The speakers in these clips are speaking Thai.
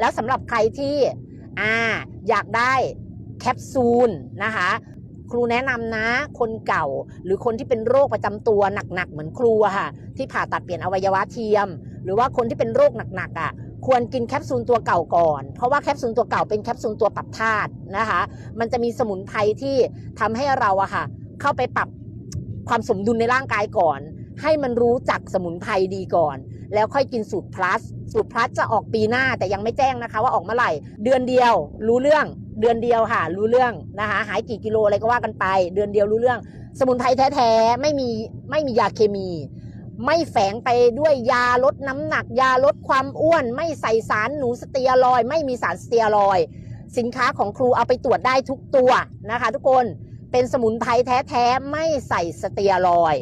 แล้วสำหรับใครที่อ่าอยากได้แคปซูลนะคะครูแนะนำนะคนเก่าหรือคนที่เป็นโรคประจำตัวหนักๆเหมือนครูค่ะที่ผ่าตัดเปลี่ยนอวัยวะเทียม หรือว่าคนที่เป็นโรคหนักๆอะควรกินแคปซูลตัวเก่าก่อน เพราะว่าแคปซูลตัวเก่าเป็นแคปซูลตัวปรับธาตุนะคะ มันจะมีสมุนไพรที่ทำให้เราอะค่ะเข้าไปปรับความสมดุลในร่างกายก่อน ให้มันรู้จักสมุนไพรดีก่อน แล้วค่อยกินสูตร plus สูตร plus จะออกปีหน้าแต่ยังไม่แจ้งนะคะ ว่าออกเมื่อไหร่ เดือนเดียวรู้เรื่อง เดือนเดียวค่ะ รู้เรื่องนะคะ หายกี่กิโลอะไรก็ว่ากันไป เดือนเดียวรู้เรื่อง สมุนไพรแท้ๆไม่มีไม่มียาเคมี ไม่แฝงไปด้วยยาลดน้ำหนัก ยาลดความอ้วน ไม่ใส่สารหนูสเตียรอย ไม่มีสารสเตียรอย สินค้าของครูเอาไปตรวจได้ทุกตัวนะคะ ทุกคนเป็นสมุนไพรแท้ๆไม่ใส่สเตียรอย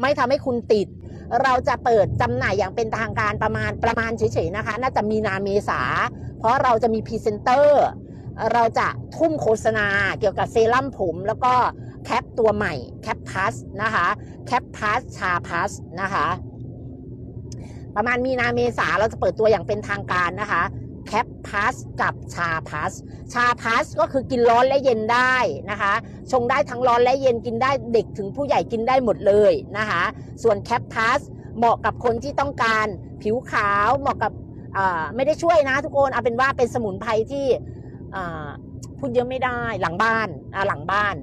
ไม่ทำให้คุณติด เราจะเปิดจำหน่ายอย่างเป็นทางการประมาณประมาณเฉยๆนะคะ น่าจะมีนาเมษา เพราะเราจะมีพรีเซนเตอร์เราจะทุ่มโฆษณาเกี่ยวกับเซรั่มผมแล้วก็แคปตัวใหม่แคปพัสนะคะแคปพัสชาพัสนะคะ ประมาณมีนาเมษาเราจะเปิดตัวอย่างเป็นทางการนะคะ แคปพัสกับชาพัสชาพัสก็คือกินร้อนและเย็นได้นะคะ ชงได้ทั้งร้อนและเย็นกินได้เด็กถึงผู้ใหญ่กินได้หมดเลยนะคะ ส่วนแคปพัสเหมาะกับคนที่ต้องการผิวขาวเหมาะกับไม่ได้ช่วยนะทุกคนเอาเป็นว่าเป็นสมุนไพรที่พูดเยอะไม่ได้หลังบ้านหลังบ้าน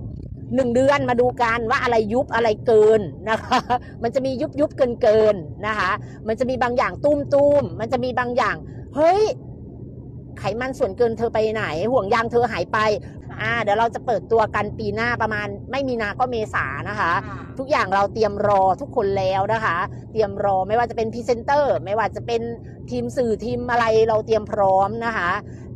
หนึ่งเดือนมาดูกันว่าอะไรยุบอะไรเกินนะคะ มันจะมียุบยุบเกินเกินนะคะ มันจะมีบางอย่างตุ้มตุ้มมันจะมีบางอย่าง เฮ้ย ไขมันส่วนเกินเธอไปไหน ห่วงยางเธอหายไปอ่าเดี๋ยวเราจะเปิดตัวกันปีหน้าประมาณ ไม่มีนาก็เมษานะคะ ทุกอย่างเราเตรียมรอทุกคนแล้วนะคะ เตรียมรอไม่ว่าจะเป็นพรีเซนเตอร์ ไม่ว่าจะเป็นทีมสื่อทีมอะไรเราเตรียมพร้อมนะคะ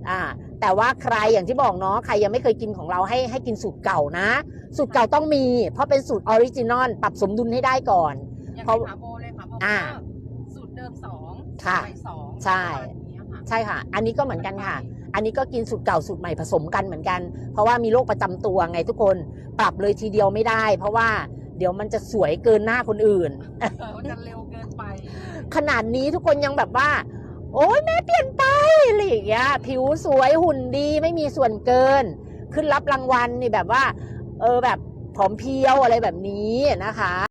อ่าแต่ว่าใครอย่างที่บอกเนาะใครยังไม่เคยกินของเราให้ให้กินสูตรเก่านะ สูตรเก่าต้องมี เพราะเป็นสูตรออริจินอลปรับสมดุลให้ได้ก่อนอย่างเพราะเป็นขาโบเลยค่ะเพราะอ่าว่าสูตรเดิมสองค่ะใหม่สองใช่ ช่ค่ะ อันนี้ก็เหมือนกันค่ะ อันนี้ก็กินสูตรเก่าสูตรใหม่ผสมกันเหมือนกัน เพราะว่ามีโรคประจำตัวไงทุกคนปรับเลยทีเดียวไม่ได้ เพราะว่าเดี๋ยวมันจะสวยเกินหน้าคนอื่นมันจะเร็วเกินไป ขนาดนี้ทุกคนยังแบบว่า โอ้ยแม่เปลี่ยนไปอะไรอย่างเงี้ยผิวสวยหุ่นดีไม่มีส่วนเกิน ขึ้นรับรางวัลนี่แบบว่า เออแบบผอมเพรียวอะไรแบบนี้นะคะ